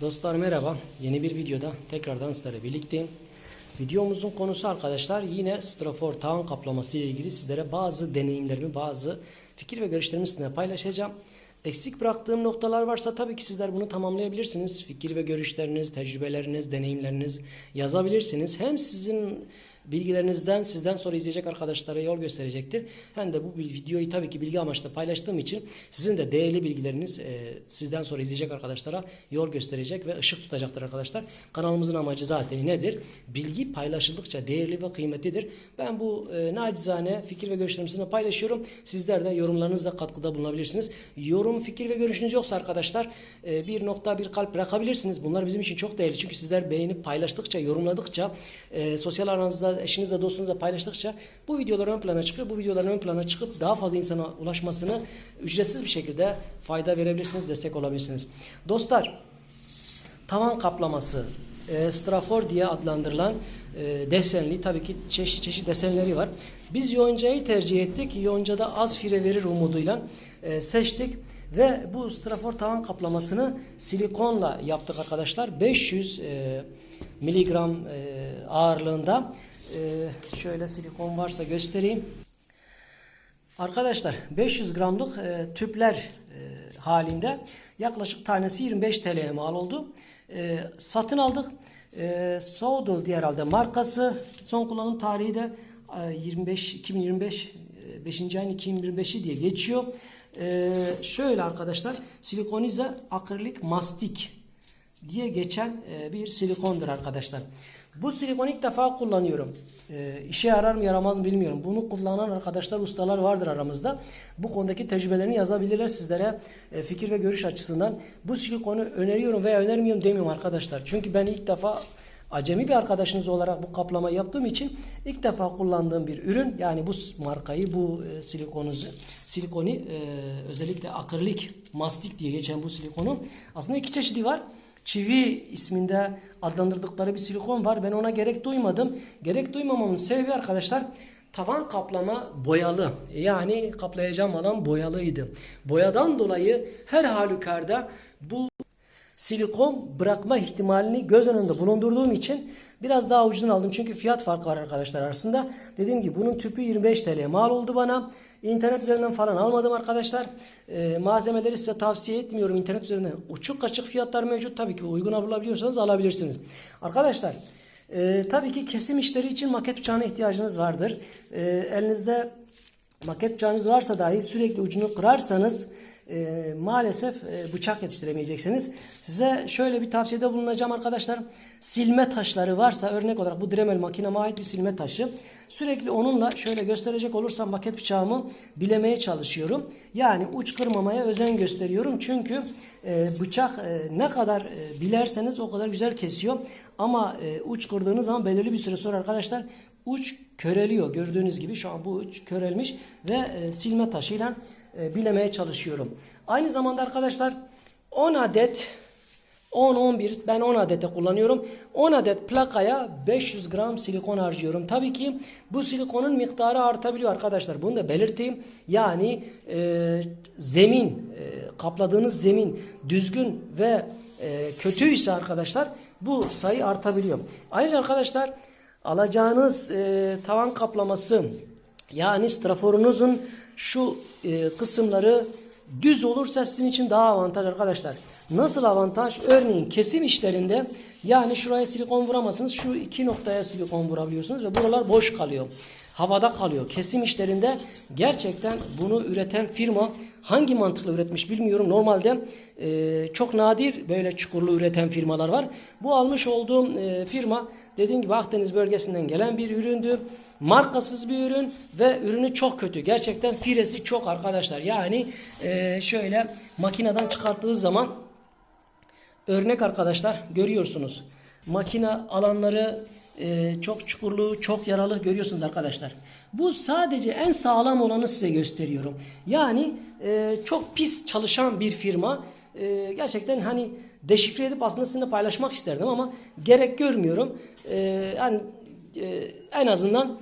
Dostlar merhaba. Yeni bir videoda tekrardan sizlerle birlikteyim. Videomuzun konusu arkadaşlar yine strafor tavan kaplaması ile ilgili sizlere bazı deneyimlerimi, bazı fikir ve görüşlerimi sizinle paylaşacağım. Eksik bıraktığım noktalar varsa tabii ki sizler bunu tamamlayabilirsiniz. Fikir ve görüşleriniz, tecrübeleriniz, deneyimleriniz yazabilirsiniz. Hem sizin bilgilerinizden sizden sonra izleyecek arkadaşlara yol gösterecektir. Hem de bu videoyu tabii ki bilgi amaçlı paylaştığım için sizin de değerli bilgileriniz e, sizden sonra izleyecek arkadaşlara yol gösterecek ve ışık tutacaktır arkadaşlar. Kanalımızın amacı zaten nedir? Bilgi paylaşıldıkça değerli ve kıymetlidir. Ben bu e, nacizane fikir ve görüşlerimi sizinle paylaşıyorum. Sizler de yorumlarınızla katkıda bulunabilirsiniz. Yorum, fikir ve görüşünüz yoksa arkadaşlar e, bir nokta bir kalp bırakabilirsiniz. Bunlar bizim için çok değerli. Çünkü sizler beğenip paylaştıkça, yorumladıkça, e, sosyal aranızda eşinizle, dostunuzla paylaştıkça bu videolar ön plana çıkıyor. Bu videoların ön plana çıkıp daha fazla insana ulaşmasını ücretsiz bir şekilde fayda verebilirsiniz, destek olabilirsiniz. Dostlar, tavan kaplaması, e, strafor diye adlandırılan e, desenli tabii ki çeşit çeşit desenleri var. Biz yoncayı tercih ettik. Yoncada az fire verir umuduyla e, seçtik ve bu strafor tavan kaplamasını silikonla yaptık arkadaşlar. 500 e, miligram e, ağırlığında. E, şöyle silikon varsa göstereyim. Arkadaşlar 500 gramlık e, tüpler halinde yaklaşık tanesi 25 TL'ye mal oldu. Satın aldık. E, diye herhalde markası. Son kullanım tarihi de e, 25 2025 e, 5. ayın 2025'i diye geçiyor. E, şöyle arkadaşlar silikonize akrilik mastik diye geçen e, bir silikondur arkadaşlar. Bu silikonu ilk defa kullanıyorum. E, işe yarar mı yaramaz mı bilmiyorum. Bunu kullanan arkadaşlar, ustalar vardır aramızda. Bu konudaki tecrübelerini yazabilirler sizlere e, fikir ve görüş açısından. Bu silikonu öneriyorum veya önermiyorum demiyorum arkadaşlar. Çünkü ben ilk defa acemi bir arkadaşınız olarak bu kaplamayı yaptığım için ilk defa kullandığım bir ürün. Yani bu markayı, bu e, silikonu, silikoni e, özellikle akrilik, mastik diye geçen bu silikonu aslında iki çeşidi var. Çivi isminde adlandırdıkları bir silikon var. Ben ona gerek duymadım. Gerek duymamamın sebebi arkadaşlar tavan kaplama boyalı. Yani kaplayacağım alan boyalıydı. Boyadan dolayı her halükarda bu silikon bırakma ihtimalini göz önünde bulundurduğum için biraz daha ucuzunu aldım. Çünkü fiyat farkı var arkadaşlar arasında. Dediğim gibi bunun tüpü 25 TL mal oldu bana. İnternet üzerinden falan almadım arkadaşlar. Ee, malzemeleri size tavsiye etmiyorum. İnternet üzerinden uçuk kaçık fiyatlar mevcut. Tabii ki uygun bulabiliyorsanız alabilirsiniz. Arkadaşlar e, tabii ki kesim işleri için maket bıçağına ihtiyacınız vardır. E, elinizde maket bıçağınız varsa dahi sürekli ucunu kırarsanız e, maalesef e, bıçak yetiştiremeyeceksiniz. Size şöyle bir tavsiyede bulunacağım arkadaşlar. Silme taşları varsa örnek olarak bu Dremel makineme ait bir silme taşı. Sürekli onunla şöyle gösterecek olursam maket bıçağımı bilemeye çalışıyorum. Yani uç kırmamaya özen gösteriyorum. Çünkü e, bıçak e, ne kadar e, bilerseniz o kadar güzel kesiyor. Ama e, uç kırdığınız zaman belirli bir süre sonra arkadaşlar uç köreliyor. Gördüğünüz gibi şu an bu uç körelmiş ve e, silme taşıyla e, bilemeye çalışıyorum. Aynı zamanda arkadaşlar 10 adet 10-11 ben 10 adete kullanıyorum. 10 adet plakaya 500 gram silikon harcıyorum. Tabii ki bu silikonun miktarı artabiliyor arkadaşlar. Bunu da belirteyim. Yani e, zemin, e, kapladığınız zemin düzgün ve e, kötüyse arkadaşlar bu sayı artabiliyor. Ayrıca arkadaşlar alacağınız e, tavan kaplaması yani straforunuzun şu e, kısımları düz olursa sizin için daha avantaj arkadaşlar. Nasıl avantaj? Örneğin kesim işlerinde yani şuraya silikon vuramazsınız. Şu iki noktaya silikon vurabiliyorsunuz ve buralar boş kalıyor. Havada kalıyor. Kesim işlerinde gerçekten bunu üreten firma hangi mantıkla üretmiş bilmiyorum. Normalde e, çok nadir böyle çukurlu üreten firmalar var. Bu almış olduğum e, firma dediğim gibi Akdeniz bölgesinden gelen bir üründü. Markasız bir ürün ve ürünü çok kötü. Gerçekten firesi çok arkadaşlar. Yani e, şöyle makineden çıkarttığı zaman örnek arkadaşlar görüyorsunuz. Makine alanları e, çok çukurlu, çok yaralı görüyorsunuz arkadaşlar. Bu sadece en sağlam olanı size gösteriyorum. Yani e, çok pis çalışan bir firma. E, gerçekten hani deşifre edip aslında sizinle paylaşmak isterdim ama gerek görmüyorum. E, yani e, en azından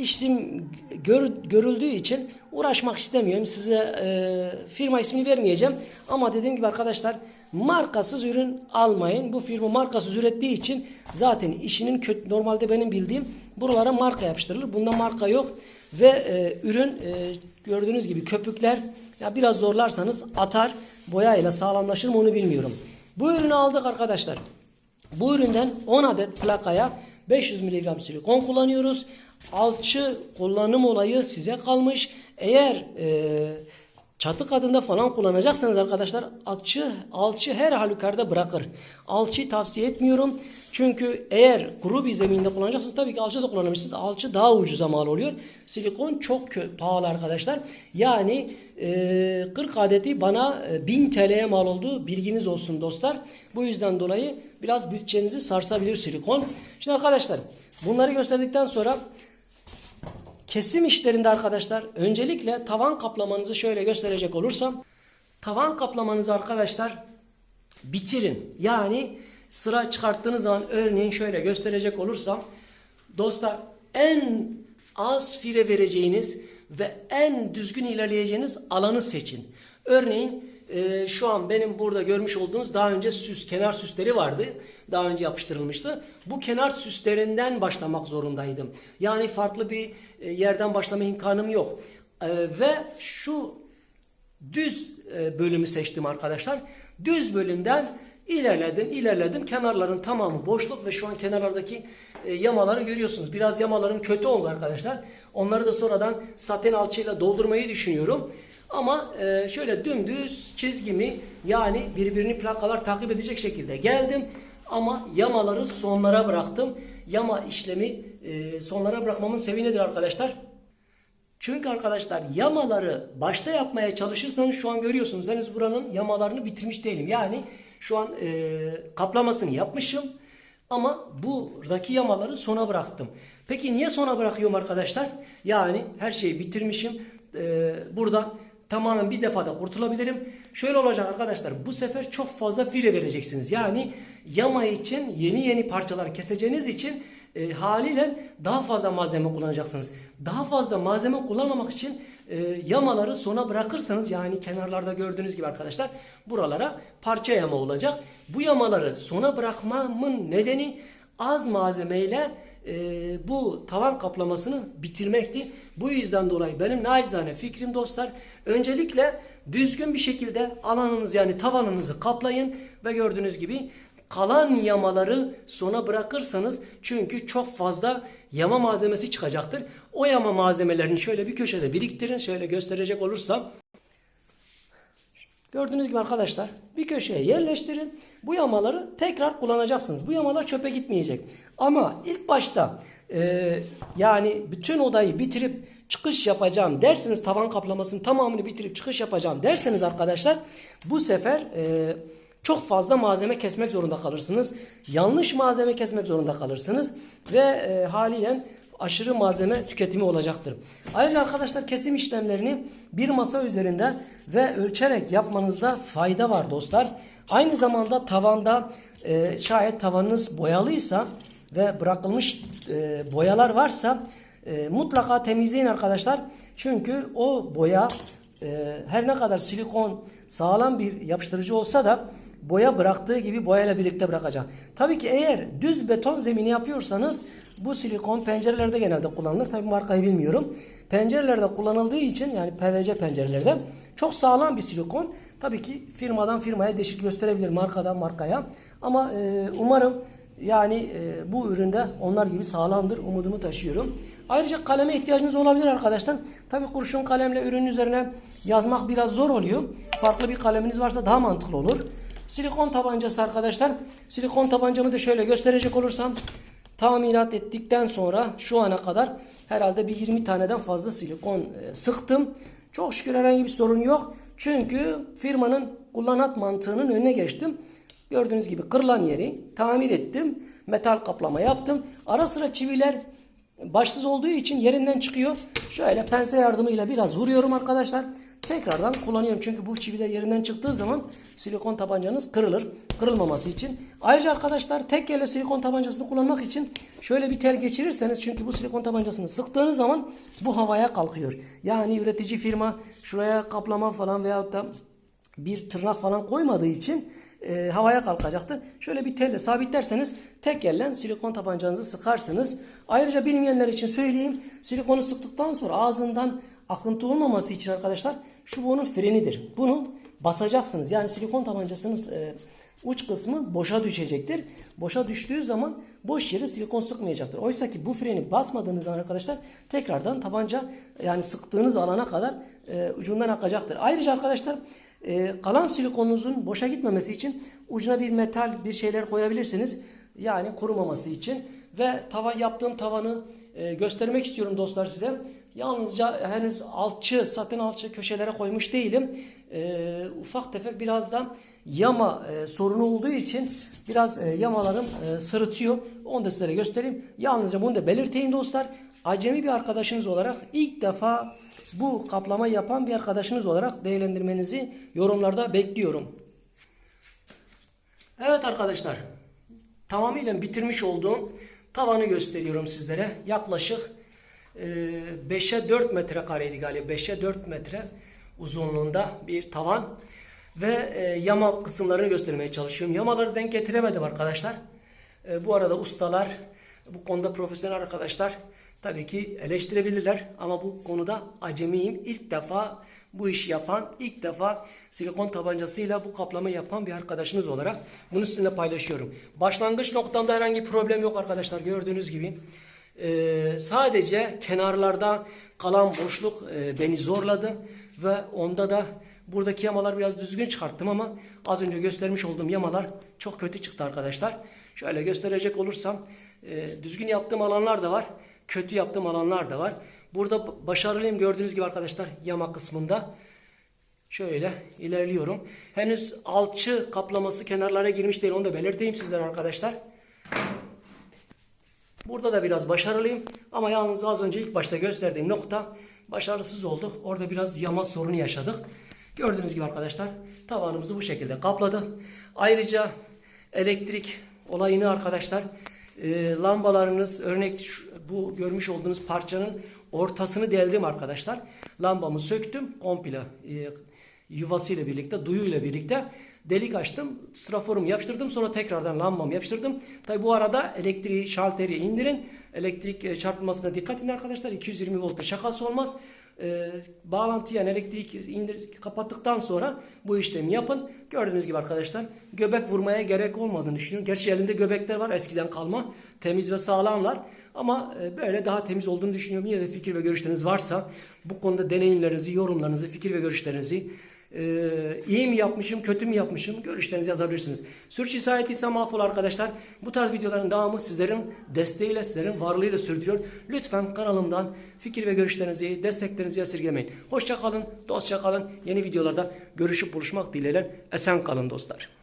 işim gör, görüldüğü için uğraşmak istemiyorum. Size e, firma ismini vermeyeceğim. Ama dediğim gibi arkadaşlar markasız ürün almayın. Bu firma markasız ürettiği için zaten işinin kötü normalde benim bildiğim buralara marka yapıştırılır. Bunda marka yok ve e, ürün e, gördüğünüz gibi köpükler ya biraz zorlarsanız atar boyayla sağlamlaşır mı onu bilmiyorum. Bu ürünü aldık arkadaşlar. Bu üründen 10 adet plakaya 500 mg silikon kullanıyoruz. Alçı kullanım olayı size kalmış. Eğer e, çatı kadında falan kullanacaksanız arkadaşlar alçı, alçı her halükarda bırakır. Alçıyı tavsiye etmiyorum. Çünkü eğer kuru bir zeminde kullanacaksınız tabii ki alçı da kullanabilirsiniz. Alçı daha ucuza mal oluyor. Silikon çok pahalı arkadaşlar. Yani e, 40 adeti bana e, 1000 TL'ye mal oldu. Bilginiz olsun dostlar. Bu yüzden dolayı biraz bütçenizi sarsabilir silikon. Şimdi arkadaşlar bunları gösterdikten sonra Kesim işlerinde arkadaşlar öncelikle tavan kaplamanızı şöyle gösterecek olursam tavan kaplamanızı arkadaşlar bitirin. Yani sıra çıkarttığınız zaman örneğin şöyle gösterecek olursam dostlar en az fire vereceğiniz ve en düzgün ilerleyeceğiniz alanı seçin. Örneğin e, şu an benim burada görmüş olduğunuz daha önce süs, kenar süsleri vardı. Daha önce yapıştırılmıştı. Bu kenar süslerinden başlamak zorundaydım. Yani farklı bir e, yerden başlama imkanım yok. E, ve şu düz e, bölümü seçtim arkadaşlar. Düz bölümden ilerledim, ilerledim. Kenarların tamamı boşluk ve şu an kenarlardaki e, yamaları görüyorsunuz. Biraz yamaların kötü oldu arkadaşlar. Onları da sonradan saten alçıyla doldurmayı düşünüyorum. Ama e, şöyle dümdüz çizgimi yani birbirini plakalar takip edecek şekilde geldim. Ama yamaları sonlara bıraktım. Yama işlemi e, sonlara bırakmamın sebebi nedir arkadaşlar? Çünkü arkadaşlar yamaları başta yapmaya çalışırsanız şu an görüyorsunuz henüz buranın yamalarını bitirmiş değilim. Yani şu an e, kaplamasını yapmışım ama buradaki yamaları sona bıraktım. Peki niye sona bırakıyorum arkadaşlar? Yani her şeyi bitirmişim. E, buradan tamamen bir defada kurtulabilirim. Şöyle olacak arkadaşlar bu sefer çok fazla fire vereceksiniz. Yani yama için yeni yeni parçalar keseceğiniz için e, haliyle daha fazla malzeme kullanacaksınız. Daha fazla malzeme kullanmamak için e, yamaları sona bırakırsanız yani kenarlarda gördüğünüz gibi arkadaşlar buralara parça yama olacak. Bu yamaları sona bırakmamın nedeni az malzemeyle e, bu tavan kaplamasını bitirmekti. Bu yüzden dolayı benim nacizane fikrim dostlar öncelikle düzgün bir şekilde alanınız yani tavanınızı kaplayın ve gördüğünüz gibi kalan yamaları sona bırakırsanız çünkü çok fazla yama malzemesi çıkacaktır. O yama malzemelerini şöyle bir köşede biriktirin. Şöyle gösterecek olursam Gördüğünüz gibi arkadaşlar bir köşeye yerleştirin. Bu yamaları tekrar kullanacaksınız. Bu yamalar çöpe gitmeyecek. Ama ilk başta e, yani bütün odayı bitirip çıkış yapacağım derseniz tavan kaplamasının tamamını bitirip çıkış yapacağım derseniz arkadaşlar bu sefer e, çok fazla malzeme kesmek zorunda kalırsınız. Yanlış malzeme kesmek zorunda kalırsınız. Ve e, haliyle aşırı malzeme tüketimi olacaktır. Ayrıca arkadaşlar kesim işlemlerini bir masa üzerinde ve ölçerek yapmanızda fayda var dostlar. Aynı zamanda tavanda e, şayet tavanınız boyalıysa ve bırakılmış e, boyalar varsa e, mutlaka temizleyin arkadaşlar. Çünkü o boya e, her ne kadar silikon sağlam bir yapıştırıcı olsa da boya bıraktığı gibi boyayla birlikte bırakacak. Tabii ki eğer düz beton zemini yapıyorsanız bu silikon pencerelerde genelde kullanılır. Tabii markayı bilmiyorum. Pencerelerde kullanıldığı için yani PVC pencerelerde çok sağlam bir silikon. Tabii ki firmadan firmaya değişik gösterebilir markadan markaya. Ama e, umarım yani e, bu üründe onlar gibi sağlamdır umudumu taşıyorum. Ayrıca kaleme ihtiyacınız olabilir arkadaşlar. Tabi kurşun kalemle ürünün üzerine yazmak biraz zor oluyor. Farklı bir kaleminiz varsa daha mantıklı olur. Silikon tabancası arkadaşlar. Silikon tabancamı da şöyle gösterecek olursam tamirat ettikten sonra şu ana kadar herhalde bir 20 taneden fazla silikon e, sıktım. Çok şükür herhangi bir sorun yok. Çünkü firmanın kullanat mantığının önüne geçtim. Gördüğünüz gibi kırılan yeri tamir ettim. Metal kaplama yaptım. Ara sıra çiviler başsız olduğu için yerinden çıkıyor. Şöyle pense yardımıyla biraz vuruyorum arkadaşlar. Tekrardan kullanıyorum. Çünkü bu çivi de yerinden çıktığı zaman silikon tabancanız kırılır. Kırılmaması için. Ayrıca arkadaşlar tek elle silikon tabancasını kullanmak için şöyle bir tel geçirirseniz çünkü bu silikon tabancasını sıktığınız zaman bu havaya kalkıyor. Yani üretici firma şuraya kaplama falan veyahut da bir tırnak falan koymadığı için e, havaya kalkacaktır. Şöyle bir telle sabitlerseniz tek elle silikon tabancanızı sıkarsınız. Ayrıca bilmeyenler için söyleyeyim. Silikonu sıktıktan sonra ağzından akıntı olmaması için arkadaşlar şu bunun frenidir. Bunu basacaksınız. Yani silikon tabancasınız e, uç kısmı boşa düşecektir. Boşa düştüğü zaman boş yere silikon sıkmayacaktır. Oysa ki bu freni basmadığınız zaman arkadaşlar tekrardan tabanca yani sıktığınız alana kadar e, ucundan akacaktır. Ayrıca arkadaşlar e, kalan silikonunuzun boşa gitmemesi için ucuna bir metal bir şeyler koyabilirsiniz. Yani kurumaması için ve tavan yaptığım tavanı e, göstermek istiyorum dostlar size. Yalnızca henüz alçı, satın alçı köşelere koymuş değilim. E, ufak tefek biraz da yama e, sorunu olduğu için biraz e, yamalarım e, sırıtıyor. Onu da sizlere göstereyim. Yalnızca bunu da belirteyim dostlar. Acemi bir arkadaşınız olarak ilk defa bu kaplama yapan bir arkadaşınız olarak değerlendirmenizi yorumlarda bekliyorum. Evet arkadaşlar. Tamamıyla bitirmiş olduğum tavanı gösteriyorum sizlere. Yaklaşık 5'e 4 metre kareydi galiba. 5'e 4 metre uzunluğunda bir tavan. Ve e, yama kısımlarını göstermeye çalışıyorum. Yamaları denk getiremedim arkadaşlar. E, bu arada ustalar, bu konuda profesyonel arkadaşlar tabii ki eleştirebilirler. Ama bu konuda acemiyim. İlk defa bu işi yapan, ilk defa silikon tabancasıyla bu kaplama yapan bir arkadaşınız olarak bunu sizinle paylaşıyorum. Başlangıç noktamda herhangi bir problem yok arkadaşlar gördüğünüz gibi. Ee, sadece kenarlarda kalan boşluk e, beni zorladı ve onda da buradaki yamalar biraz düzgün çıkarttım ama az önce göstermiş olduğum yamalar çok kötü çıktı arkadaşlar. Şöyle gösterecek olursam e, düzgün yaptığım alanlar da var, kötü yaptığım alanlar da var. Burada başarılıyım gördüğünüz gibi arkadaşlar yama kısmında. Şöyle ilerliyorum. Henüz alçı kaplaması kenarlara girmiş değil onu da belirteyim sizlere arkadaşlar. Burada da biraz başarılıyım ama yalnız az önce ilk başta gösterdiğim nokta başarısız olduk. Orada biraz yama sorunu yaşadık. Gördüğünüz gibi arkadaşlar tavanımızı bu şekilde kapladı. Ayrıca elektrik olayını arkadaşlar e, lambalarınız örnek şu- bu görmüş olduğunuz parçanın ortasını deldim arkadaşlar. Lambamı söktüm komple e, yuvasıyla birlikte, duyuyla birlikte delik açtım. Straforumu yapıştırdım. Sonra tekrardan lambamı yapıştırdım. Tabi bu arada elektriği, şalteri indirin. Elektrik e, çarpılmasına dikkat edin arkadaşlar. 220 voltun şakası olmaz. E, bağlantı yani elektrik indir, kapattıktan sonra bu işlemi yapın. Gördüğünüz gibi arkadaşlar göbek vurmaya gerek olmadığını düşünüyorum. Gerçi elimde göbekler var eskiden kalma. Temiz ve sağlamlar. Ama e, böyle daha temiz olduğunu düşünüyorum. Yine de fikir ve görüşleriniz varsa bu konuda deneyimlerinizi, yorumlarınızı, fikir ve görüşlerinizi ee, iyi mi yapmışım, kötü mü yapmışım görüşlerinizi yazabilirsiniz. Sürçülisan ettiysem affola arkadaşlar. Bu tarz videoların devamı sizlerin desteğiyle, sizlerin varlığıyla sürdürüyor. Lütfen kanalımdan fikir ve görüşlerinizi, desteklerinizi esirgemeyin. Hoşça kalın, dostça kalın. Yeni videolarda görüşüp buluşmak dileğiyle esen kalın dostlar.